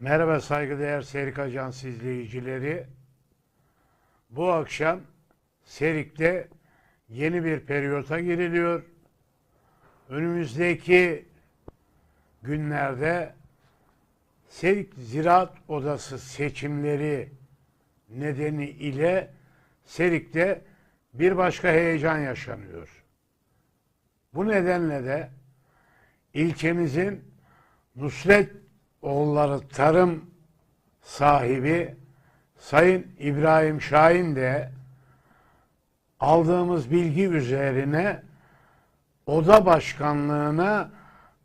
Merhaba saygıdeğer Serik Ajans izleyicileri. Bu akşam Serik'te yeni bir periyota giriliyor. Önümüzdeki günlerde Serik Ziraat Odası seçimleri nedeni ile Serik'te bir başka heyecan yaşanıyor. Bu nedenle de ilçemizin Nusret oğulları tarım sahibi Sayın İbrahim Şahin de aldığımız bilgi üzerine oda başkanlığına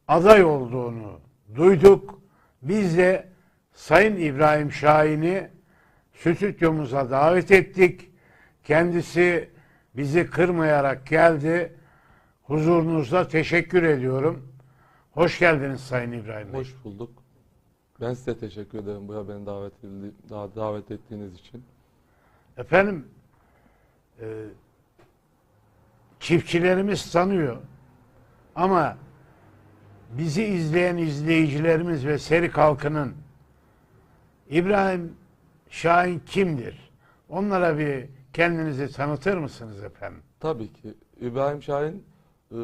aday olduğunu duyduk. Biz de Sayın İbrahim Şahin'i stüdyomuza davet ettik. Kendisi bizi kırmayarak geldi. Huzurunuzda teşekkür ediyorum. Hoş geldiniz Sayın İbrahim Bey. Hoş bulduk. Ben size teşekkür ederim buraya beni davet, edildi, davet ettiğiniz için. Efendim e, çiftçilerimiz tanıyor ama bizi izleyen izleyicilerimiz ve Serik halkının İbrahim Şahin kimdir? Onlara bir kendinizi tanıtır mısınız efendim? Tabii ki İbrahim Şahin e,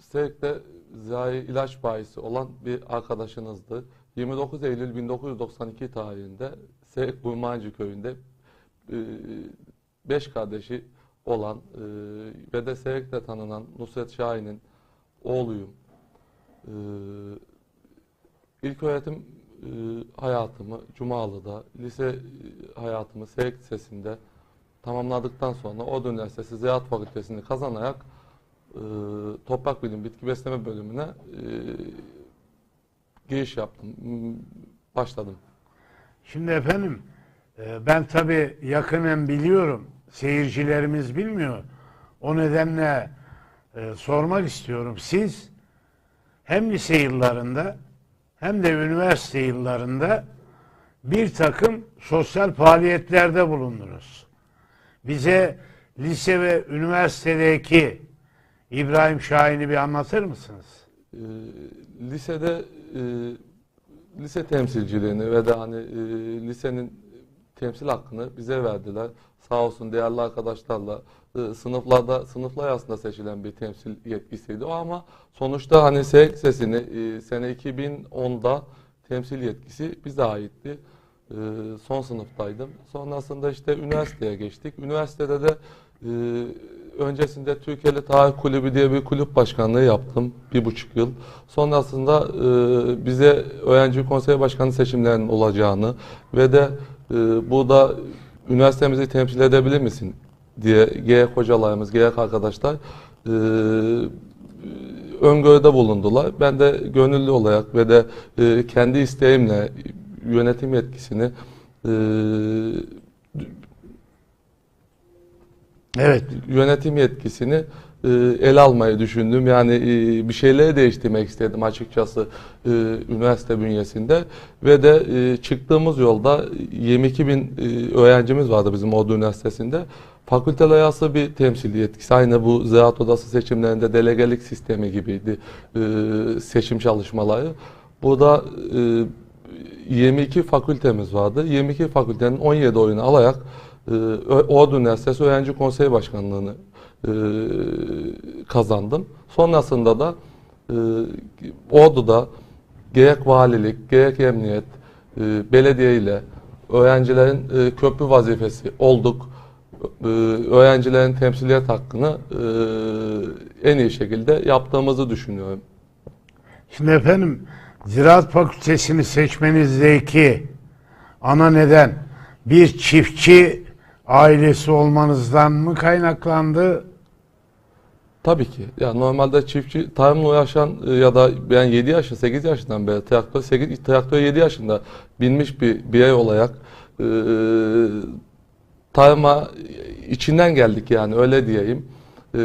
Serik'te zirai ilaç bayisi olan bir arkadaşınızdı. 29 Eylül 1992 tarihinde Serik Burmancı köyünde e, beş kardeşi olan e, ve de Serik'te tanınan Nusret Şahin'in oğluyum. E, ilk öğretim e, hayatımı Cumalı'da, lise e, hayatımı Serik Lisesi'nde tamamladıktan sonra Ordu Üniversitesi Ziraat Fakültesini kazanarak e, Toprak Bilim Bitki Besleme bölümüne e, giriş yaptım. Başladım. Şimdi efendim e, ben tabi yakinen biliyorum. Seyircilerimiz bilmiyor. O nedenle e, sormak istiyorum. Siz hem lise yıllarında hem de üniversite yıllarında bir takım sosyal faaliyetlerde bulundunuz. Bize lise ve üniversitedeki İbrahim Şahin'i bir anlatır mısınız? E, lisede e, lise temsilciliğini ve de hani e, lisenin temsil hakkını bize verdiler. Sağ olsun değerli arkadaşlarla e, sınıflarda sınıflar arasında seçilen bir temsil yetkisiydi o ama sonuçta hani SEK Lisesi'ni e, sene 2010'da temsil yetkisi bize aitti. E, son sınıftaydım. Sonrasında işte üniversiteye geçtik. Üniversitede de e, öncesinde Türkiye'li Tarih Kulübü diye bir kulüp başkanlığı yaptım bir buçuk yıl. Sonrasında e, bize öğrenci konsey başkanı seçimlerinin olacağını ve de e, burada üniversitemizi temsil edebilir misin diye GEK hocalarımız, GEK arkadaşlar e, öngörüde bulundular. Ben de gönüllü olarak ve de e, kendi isteğimle yönetim yetkisini e, Evet. yönetim yetkisini e, ele almayı düşündüm. Yani e, bir şeyleri değiştirmek istedim açıkçası e, üniversite bünyesinde ve de e, çıktığımız yolda 22 bin e, öğrencimiz vardı bizim Ordu Üniversitesi'nde. Fakülteler arası bir temsil yetkisi. Aynı bu ziraat odası seçimlerinde delegelik sistemi gibiydi e, seçim çalışmaları. Burada e, 22 fakültemiz vardı. 22 fakültenin 17 oyunu alarak e, Ordu Üniversitesi Öğrenci Konseyi Başkanlığı'nı e, kazandım. Sonrasında da e, Ordu'da gerek valilik, gerek emniyet, e, belediye ile öğrencilerin e, köprü vazifesi olduk. E, öğrencilerin temsiliyet hakkını e, en iyi şekilde yaptığımızı düşünüyorum. Şimdi efendim Ziraat Fakültesini seçmenizdeki ana neden bir çiftçi ailesi olmanızdan mı kaynaklandı? Tabii ki. Ya normalde çiftçi tarımla uğraşan e, ya da ben 7 yaşında 8 yaşından beri traktör 8 traktör 7 yaşında binmiş bir birey olarak e, tarıma içinden geldik yani öyle diyeyim. E,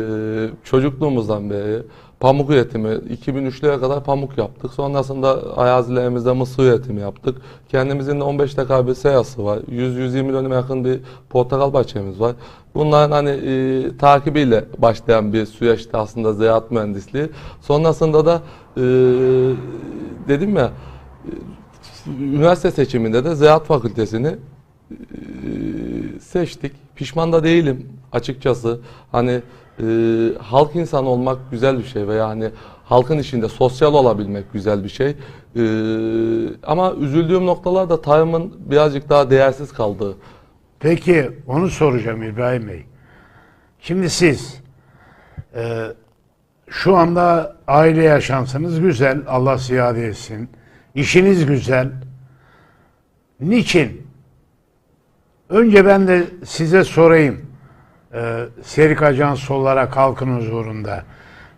çocukluğumuzdan beri pamuk üretimi 2003'lere kadar pamuk yaptık. Sonrasında arazilerimizde mısır üretimi yaptık. Kendimizin de 15 dekar bir serası var. 100-120 dönüme yakın bir portakal bahçemiz var. Bunların hani e, takibiyle başlayan bir süreçti aslında ziraat mühendisliği. Sonrasında da e, dedim ya üniversite seçiminde de Ziraat Fakültesini e, seçtik. Pişman da değilim açıkçası. Hani e, halk insanı olmak güzel bir şey ve yani halkın içinde sosyal olabilmek güzel bir şey. E, ama üzüldüğüm noktalar da tarımın birazcık daha değersiz kaldığı. Peki onu soracağım İbrahim Bey. Şimdi siz e, şu anda aile yaşantınız güzel. Allah ziyade etsin. İşiniz güzel. Niçin? Önce ben de size sorayım. E, Serik Ajans olarak halkın huzurunda.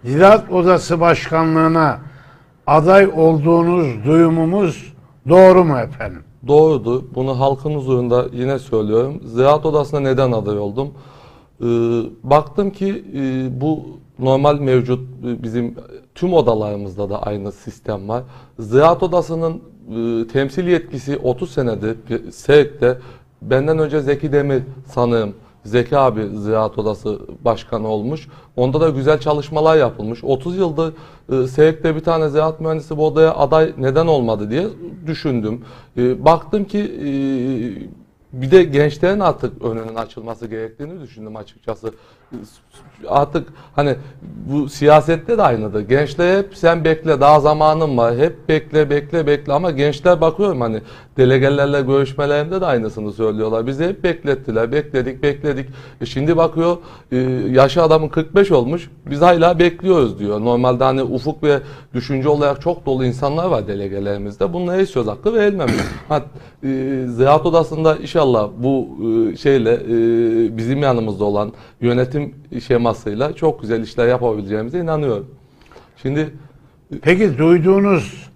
Ziraat Odası Başkanlığı'na aday olduğunuz duyumumuz doğru mu efendim? Doğrudu. Bunu halkın huzurunda yine söylüyorum. Ziraat Odası'na neden aday oldum? Ee, baktım ki e, bu normal mevcut e, bizim tüm odalarımızda da aynı sistem var. Ziraat Odası'nın e, temsil yetkisi 30 senedir SEK'te benden önce Zeki Demir sanığım Zeki abi Ziraat Odası Başkanı olmuş. Onda da güzel çalışmalar yapılmış. 30 yıldır e, SEYEK'te bir tane ziraat mühendisi bu odaya aday neden olmadı diye düşündüm. E, baktım ki e, bir de gençlerin artık önünün açılması gerektiğini düşündüm açıkçası. Artık hani bu siyasette de aynıdır. Gençler hep sen bekle daha zamanın var. Hep bekle bekle bekle ama gençler bakıyorum hani delegelerle görüşmelerinde de aynısını söylüyorlar. Bizi hep beklettiler. Bekledik bekledik. E şimdi bakıyor e, yaşı adamın 45 olmuş. Biz hala bekliyoruz diyor. Normalde hani ufuk ve düşünce olarak çok dolu insanlar var delegelerimizde. Bunlara hiç söz hakkı verilmemiş. ha, e, Ziraat Odası'nda inşallah bu e, şeyle e, bizim yanımızda olan yönetim şemasıyla çok güzel işler yapabileceğimize inanıyorum. Şimdi Peki duyduğunuz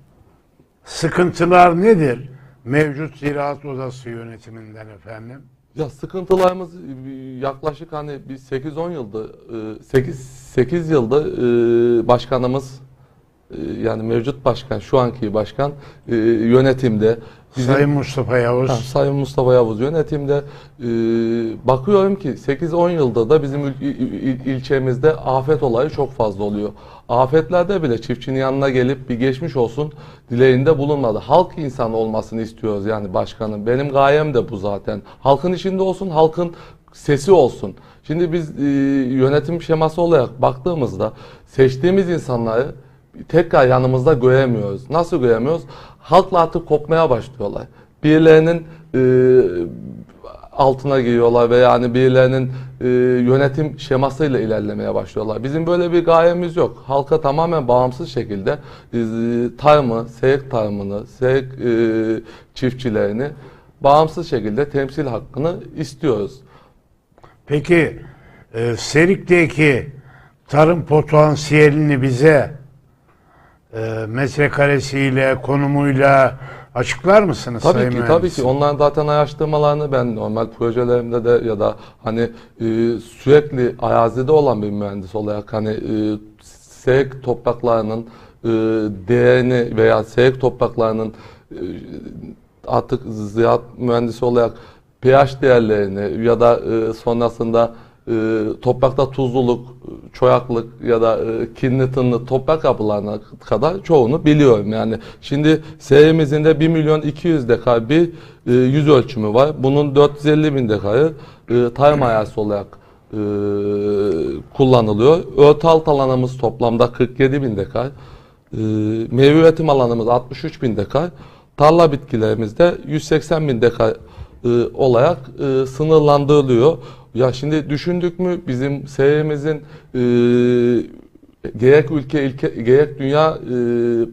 sıkıntılar nedir? Mevcut Ziraat Odası yönetiminden efendim. Ya sıkıntılarımız e, yaklaşık hani bir 8-10 yılda 8 8 yılda e, başkanımız e, yani mevcut başkan şu anki başkan e, yönetimde bizim- Sayın Mustafa Yavuz. Ha, Sayın Mustafa Yavuz yönetimde e, bakıyorum ki 8-10 yılda da bizim il- il- il- ilçemizde afet olayı çok fazla oluyor. Afetlerde bile çiftçinin yanına gelip bir geçmiş olsun dileğinde bulunmadı. Halk insanı olmasını istiyoruz yani başkanım. Benim gayem de bu zaten. Halkın içinde olsun, halkın sesi olsun. Şimdi biz e, yönetim şeması olarak baktığımızda seçtiğimiz insanları tekrar yanımızda göremiyoruz. Nasıl göremiyoruz? Halkla artık kopmaya başlıyorlar. Birilerinin e, altına giriyorlar ve yani birilerinin e, yönetim şemasıyla ilerlemeye başlıyorlar. Bizim böyle bir gayemiz yok. Halka tamamen bağımsız şekilde e, tarımı, seyek tarımını, seyek e, çiftçilerini bağımsız şekilde temsil hakkını istiyoruz. Peki e, Serik'teki tarım potansiyelini bize e, metrekaresiyle, konumuyla açıklar mısınız Tabii Sayın ki tabii Mühendis? ki onların zaten araştırmalarını ben normal projelerimde de ya da hani e, sürekli arazide olan bir mühendis olarak hani e, SEK topraklarının e, değerini veya SEK topraklarının e, artık ziraat mühendisi olarak pH değerlerini ya da e, sonrasında e, toprakta tuzluluk, çoyaklık ya da e, kinli tınlı toprak yapılarına kadar çoğunu biliyorum. Yani şimdi seyimizin de 1 milyon 200 dekar bir e, yüz ölçümü var. Bunun 450 bin dekarı e, tarım arazisi olarak e, kullanılıyor. Örtü alt alanımız toplamda 47 bin dekar. E, meyve üretim alanımız 63 bin dekar. Tarla bitkilerimiz de 180 bin dekar e, olarak e, sınırlandırılıyor. Ya şimdi düşündük mü bizim seyrimizin e, gerek ülke, ilke, gerek dünya e,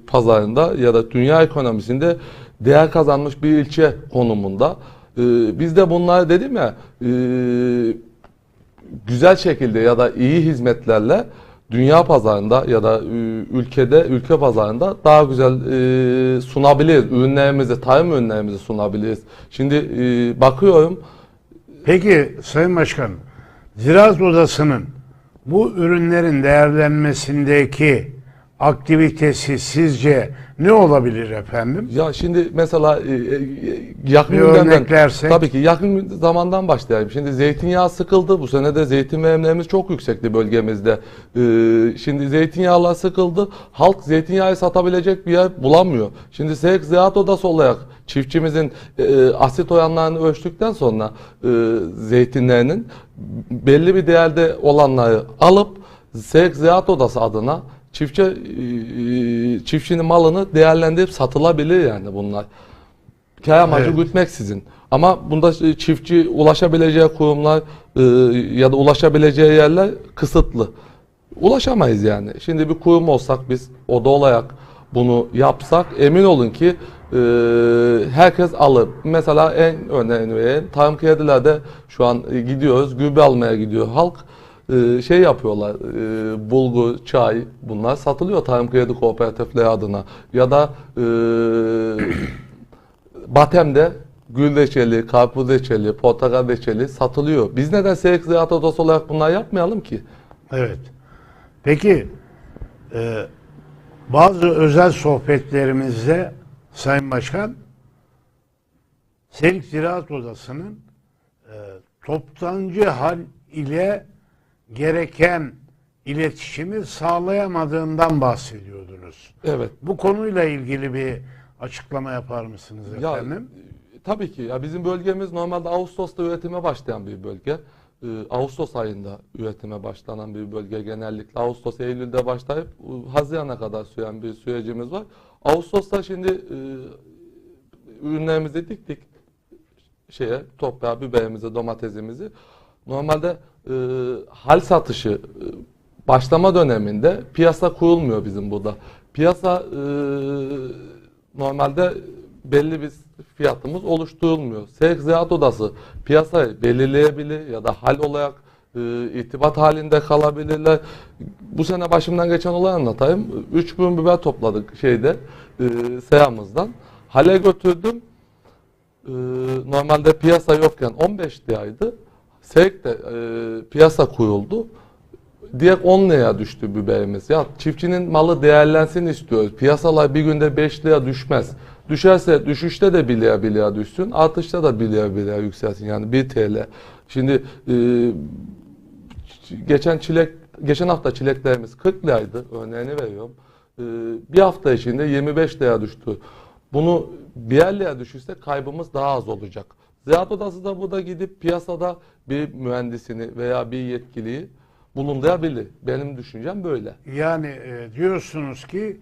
pazarında ya da dünya ekonomisinde değer kazanmış bir ilçe konumunda. E, biz de bunlar dedim ya e, güzel şekilde ya da iyi hizmetlerle dünya pazarında ya da e, ülkede ülke pazarında daha güzel e, sunabiliriz. Ürünlerimizi, tarım ürünlerimizi sunabiliriz. Şimdi e, bakıyorum Peki Sayın Başkanım, Ziraat Odası'nın bu ürünlerin değerlenmesindeki aktivitesi sizce ne olabilir efendim? Ya şimdi mesela e, e, yakın Bir gündemden örneklersek. tabii ki yakın zamandan başlayalım. Şimdi zeytinyağı sıkıldı. Bu sene de zeytin verimlerimiz çok yüksekti bölgemizde. Ee, şimdi zeytinyağlar sıkıldı. Halk zeytinyağı satabilecek bir yer bulamıyor. Şimdi SEK Ziraat Odası olarak çiftçimizin e, asit oranlarını ölçtükten sonra e, zeytinlerinin belli bir değerde olanları alıp SEK Ziraat Odası adına çiftçi e, çiftçinin malını değerlendirip satılabilir yani bunlar. Kar amacı Evet. gütmeksizin. Ama bunda çiftçi ulaşabileceği kurumlar e, ya da ulaşabileceği yerler kısıtlı. Ulaşamayız yani. Şimdi bir kurum olsak biz oda olarak bunu yapsak emin olun ki e, herkes alır. Mesela en önemli vereyim, tarım kredilerde şu an e, gidiyoruz gübre almaya gidiyor halk. E, şey yapıyorlar e, bulgur, çay bunlar satılıyor tarım kredi kooperatifleri adına ya da e, Batem'de gül reçeli, karpuz reçeli, portakal reçeli satılıyor. Biz neden Seyek Ziraat Odası olarak bunlar yapmayalım ki? Evet. Peki e, bazı özel sohbetlerimizde Sayın Başkan Selik Ziraat Odası'nın e, toptancı hal ile gereken iletişimi sağlayamadığından bahsediyordunuz. Evet. Bu konuyla ilgili bir açıklama yapar mısınız Ya, efendim? e, tabii ki. Ya bizim bölgemiz normalde Ağustos'ta üretime başlayan bir bölge. Ee, Ağustos ayında üretime başlanan bir bölge genellikle. Ağustos, Eylül'de başlayıp e, Haziran'a kadar süren bir sürecimiz var. Ağustos'ta şimdi e, ürünlerimizi diktik şeye toprağa, biberimizi, domatesimizi. Normalde e, hal satışı e, başlama döneminde piyasa kurulmuyor bizim burada. Piyasa e, normalde belli bir fiyatımız oluşturulmuyor. Sevk Ziraat Odası piyasayı belirleyebilir ya da hal olarak e, irtibat halinde kalabilirler. Bu sene başımdan geçen olayı anlatayım. 3 bin biber topladık şeyde e, seyamızdan. Hale götürdüm. Ee, normalde piyasa yokken 15 liraydı. Sevk de e, piyasa kuruldu. Diğer 10 liraya düştü biberimiz. Ya çiftçinin malı değerlensin istiyoruz. Piyasalar bir günde 5 lira düşmez. Düşerse düşüşte de 1 lira 1 lira düşsün. Artışta da 1 lira 1 lira yükselsin. Yani 1 TL. Şimdi e, geçen çilek geçen hafta çileklerimiz 40 liraydı. Örneğini veriyorum. E, bir hafta içinde 25 liraya düştü. Bunu bir yerlere düşürse kaybımız daha az olacak. Ziraat Odası da burada gidip piyasada bir mühendisini veya bir yetkiliyi bulundurabilir. Benim düşüncem böyle. Yani e, diyorsunuz ki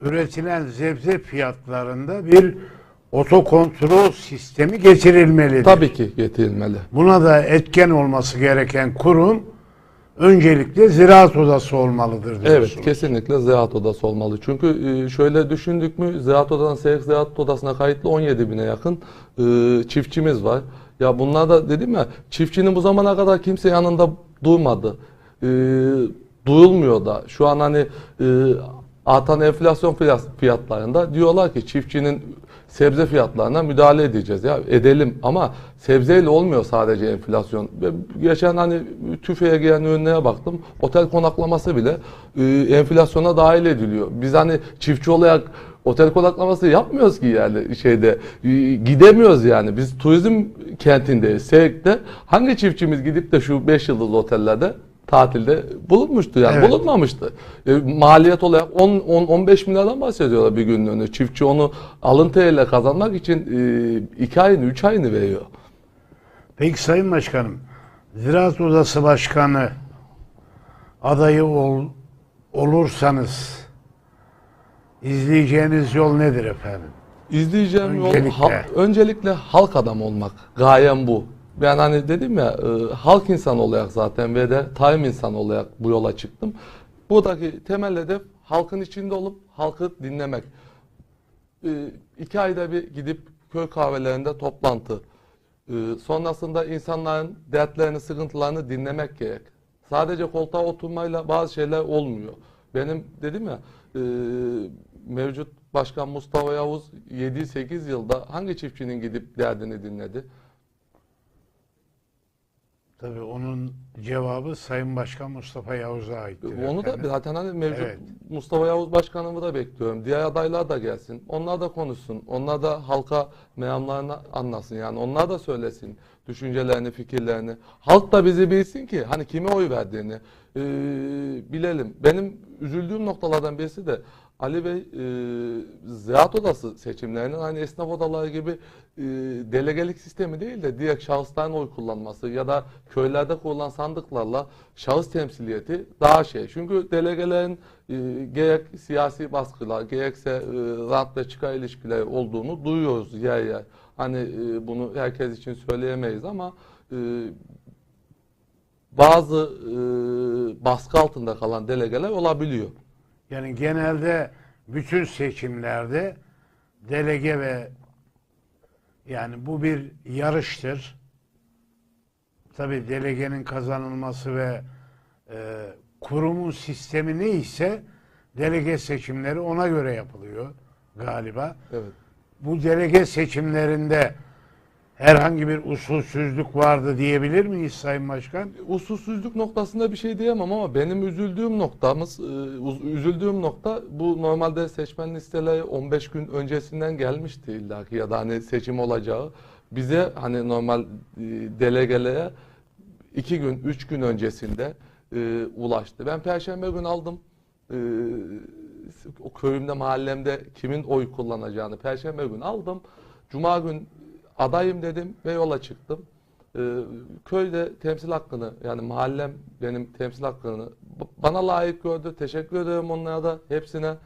üretilen sebze fiyatlarında bir otokontrol sistemi getirilmelidir. Tabii ki getirilmeli. Buna da etken olması gereken kurum öncelikle Ziraat Odası olmalıdır diyorsunuz. Evet, kesinlikle Ziraat Odası olmalı. Çünkü e, şöyle düşündük mü, Ziraat Odası'na, Seyir Ziraat Odası'na kayıtlı 17 bine yakın e, çiftçimiz var. Ya bunlar da dedim ya, çiftçinin bu zamana kadar kimse yanında durmadı. E, duyulmuyor da. Şu an hani artan enflasyon fiyat- fiyatlarında diyorlar ki çiftçinin sebze fiyatlarına müdahale edeceğiz ya edelim ama sebzeyle olmuyor sadece enflasyon. Geçen hani tüfeğe giren ürünlere baktım. Otel konaklaması bile e, enflasyona dahil ediliyor. Biz hani çiftçi olarak otel konaklaması yapmıyoruz ki yani şeyde e, gidemiyoruz yani. Biz turizm kentindeyiz. Seyrek'te hangi çiftçimiz gidip de şu 5 yıldızlı otellerde tatilde bulunmuştu yani Evet. bulunmamıştı. E, maliyet olarak 10 10 15 milyardan bahsediyorlar bir günlüğüne. Çiftçi onu alın teriyle kazanmak için 2 ayını 3 ayını veriyor. Peki Sayın Başkanım, Ziraat Odası Başkanı adayı ol, olursanız izleyeceğiniz yol nedir efendim? İzleyeceğim yol Öncelikle. ha- öncelikle halk adamı olmak. Gayem bu. Ben hani dedim ya e, halk insanı olarak zaten ve de tarım insanı olarak bu yola çıktım. Buradaki temel hedef halkın içinde olup halkı dinlemek. E, iki ayda bir gidip köy kahvelerinde toplantı. E, sonrasında insanların dertlerini, sıkıntılarını dinlemek gerek. Sadece koltuğa oturmayla bazı şeyler olmuyor. Benim dedim ya e, mevcut Başkan Mustafa Yavuz 7-8 yılda hangi çiftçinin gidip derdini dinledi? Tabii onun cevabı Sayın Başkan Mustafa Yavuz'a aittir. Onu da efendim. zaten hani mevcut Evet. Mustafa Yavuz Başkanımı da bekliyorum. Diğer adaylar da gelsin. Onlar da konuşsun. Onlar da halka meyamlarını anlasın. Yani onlar da söylesin düşüncelerini, fikirlerini. Halk da bizi bilsin ki hani kime oy verdiğini eee, bilelim. Benim üzüldüğüm noktalardan birisi de Ali Bey eee ziraat odası seçimlerinin hani esnaf odaları gibi eee, delegelik sistemi değil de direkt şahısların oy kullanması ya da köylerde kurulan sandıklarla şahıs temsiliyeti daha şey. Çünkü delegelerin eee, gerek siyasi baskılar gerekse eee rant ve çıkar ilişkileri olduğunu duyuyoruz yer yer. Hani eee, bunu herkes için söyleyemeyiz ama eee, bazı eee, baskı altında kalan delegeler olabiliyor. Yani genelde bütün seçimlerde delege ve yani bu bir yarıştır. Tabi delegenin kazanılması ve e, kurumun sistemi neyse delege seçimleri ona göre yapılıyor galiba. Evet. Bu delege seçimlerinde herhangi bir usulsüzlük vardı diyebilir miyiz Sayın Başkan? Usulsüzlük noktasında bir şey diyemem ama benim üzüldüğüm noktamız, e, üzüldüğüm nokta bu normalde seçmen listeleri 15 gün öncesinden gelmişti illaki ya da hani seçim olacağı. Bize hani normal e, delegelere 2 gün, 3 gün öncesinde e, ulaştı. Ben Perşembe gün aldım. E, o köyümde, mahallemde kimin oy kullanacağını Perşembe gün aldım. Cuma gün adayım dedim ve yola çıktım. Ee, köyde temsil hakkını yani mahallem benim temsil hakkını bana layık gördü. Teşekkür ederim onlara da hepsine. Ee,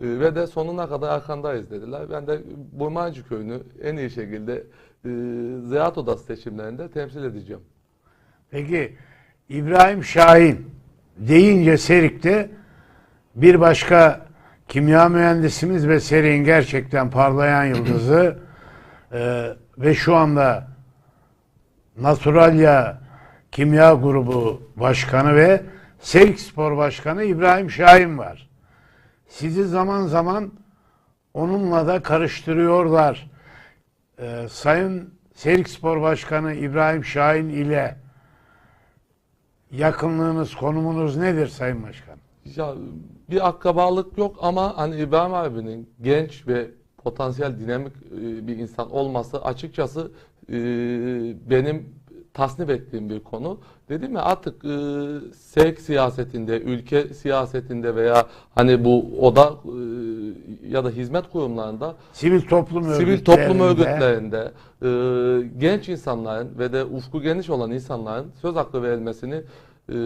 ve de sonuna kadar arkandayız dediler. Ben de Burmancı köyünü en iyi şekilde e, ziraat odası seçimlerinde temsil edeceğim. Peki İbrahim Şahin deyince Serik'te bir başka kimya mühendisimiz ve Serik'in gerçekten parlayan yıldızı e, ve şu anda Naturalya Kimya Grubu Başkanı ve Serik Spor Başkanı İbrahim Şahin var. Sizi zaman zaman onunla da karıştırıyorlar. E, Sayın Serik Spor Başkanı İbrahim Şahin ile yakınlığınız, konumunuz nedir Sayın Başkan? Ya bir akrabalık yok ama hani İbrahim abinin genç ve potansiyel dinamik e, bir insan olması açıkçası e, benim tasnip ettiğim bir konu. Dedim ya artık e, sevk siyasetinde, ülke siyasetinde veya hani bu oda e, ya da hizmet kurumlarında Sivil toplum sivil toplum örgütlerinde, örgütlerinde e, genç insanların ve de ufku geniş olan insanların söz hakkı verilmesini e,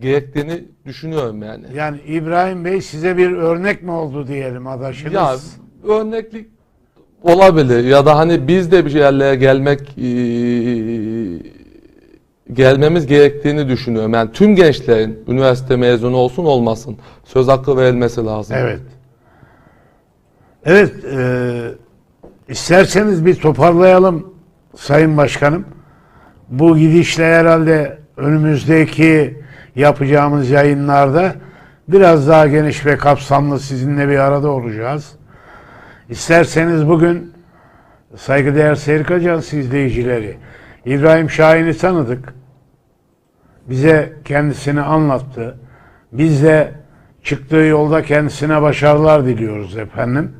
gerektiğini düşünüyorum yani. Yani İbrahim Bey size bir örnek mi oldu diyelim adaşınız? Ya örneklik olabilir ya da hani biz de bir yerlere gelmek e, gelmemiz gerektiğini düşünüyorum. Yani tüm gençlerin üniversite mezunu olsun olmasın söz hakkı verilmesi lazım. Evet. Evet, e, isterseniz bir toparlayalım Sayın Başkanım. Bu gidişle herhalde önümüzdeki yapacağımız yayınlarda biraz daha geniş ve kapsamlı sizinle bir arada olacağız. İsterseniz bugün saygıdeğer Seyir Ajans izleyicileri İbrahim Şahin'i tanıdık. Bize kendisini anlattı. Biz de çıktığı yolda kendisine başarılar diliyoruz efendim.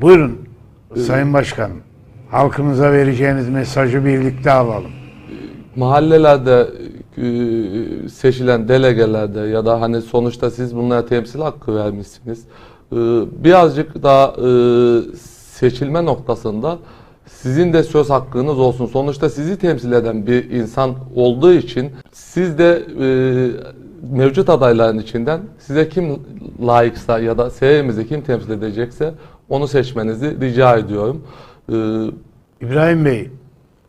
Buyurun Sayın Başkanım. Halkımıza vereceğiniz mesajı birlikte alalım. mahallelerde e, seçilen delegelerde ya da hani sonuçta siz bunlara temsil hakkı vermişsiniz. E, Birazcık daha e, seçilme noktasında sizin de söz hakkınız olsun. Sonuçta sizi temsil eden bir insan olduğu için siz de e, mevcut adayların içinden size kim layıksa ya da seviyemizi kim temsil edecekse onu seçmenizi rica ediyorum. E, İbrahim Bey,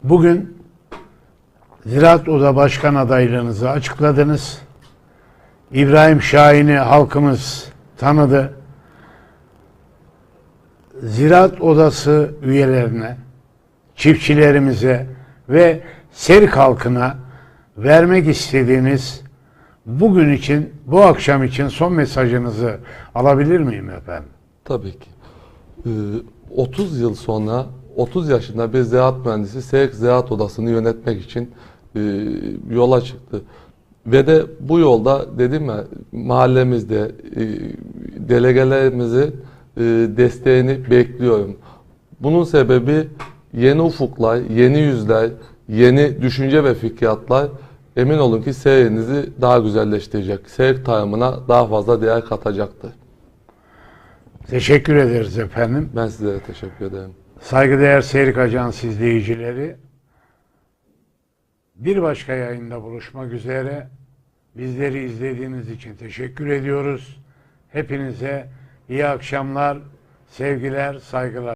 bugün Ziraat Oda Başkan adaylığınızı açıkladınız. İbrahim Şahin'i halkımız tanıdı. Ziraat Odası üyelerine, çiftçilerimize ve Serik halkına vermek istediğiniz bugün için, bu akşam için son mesajınızı alabilir miyim efendim? Tabii ki. Ee, 30 yıl sonra 30 yaşında bir ziraat mühendisi SEK Ziraat Odası'nı yönetmek için e, yola çıktı. Ve de bu yolda dedim ya mahallemizde e, delegelerimizin e, desteğini bekliyorum. Bunun sebebi yeni ufuklar, yeni yüzler, yeni düşünce ve fikriyatlar emin olun ki seyrinizi daha güzelleştirecek. Seyir tarımına daha fazla değer katacaktır. Teşekkür ederiz efendim. Ben sizlere teşekkür ederim. Saygıdeğer Seyrik Ajans izleyicileri, bir başka yayında buluşmak üzere. Bizleri izlediğiniz için teşekkür ediyoruz. Hepinize iyi akşamlar, sevgiler, saygılar.